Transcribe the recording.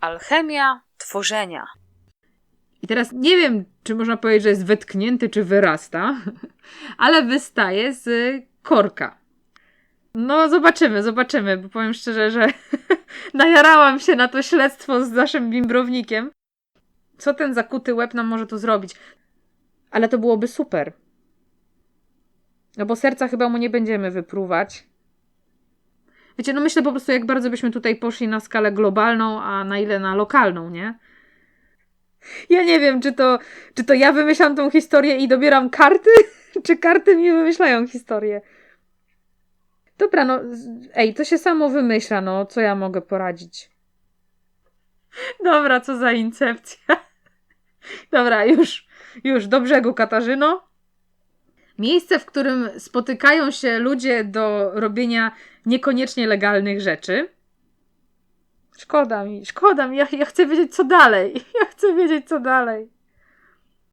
Alchemia tworzenia. I teraz nie wiem, czy można powiedzieć, że jest wetknięty, czy wyrasta, ale wystaje z korka. No, zobaczymy, zobaczymy, bo powiem szczerze, że najarałam się na to śledztwo z naszym bimbrownikiem. Co ten zakuty łeb nam może tu zrobić? Ale to byłoby super. No bo serca chyba mu nie będziemy wypruwać. Wiecie, no myślę po prostu, jak bardzo byśmy tutaj poszli na skalę globalną, a na ile na lokalną, nie? Ja nie wiem, czy to, czy to ja wymyślam tą historię i dobieram karty, czy karty mi wymyślają historię. Dobra, no, ej, to się samo wymyśla, no, co ja mogę poradzić. Dobra, co za incepcja. Dobra, już, już, do brzegu, Katarzyno. Miejsce, w którym spotykają się ludzie do robienia niekoniecznie legalnych rzeczy. Szkoda mi, szkoda mi, ja, ja chcę wiedzieć, co dalej. Ja chcę wiedzieć, co dalej.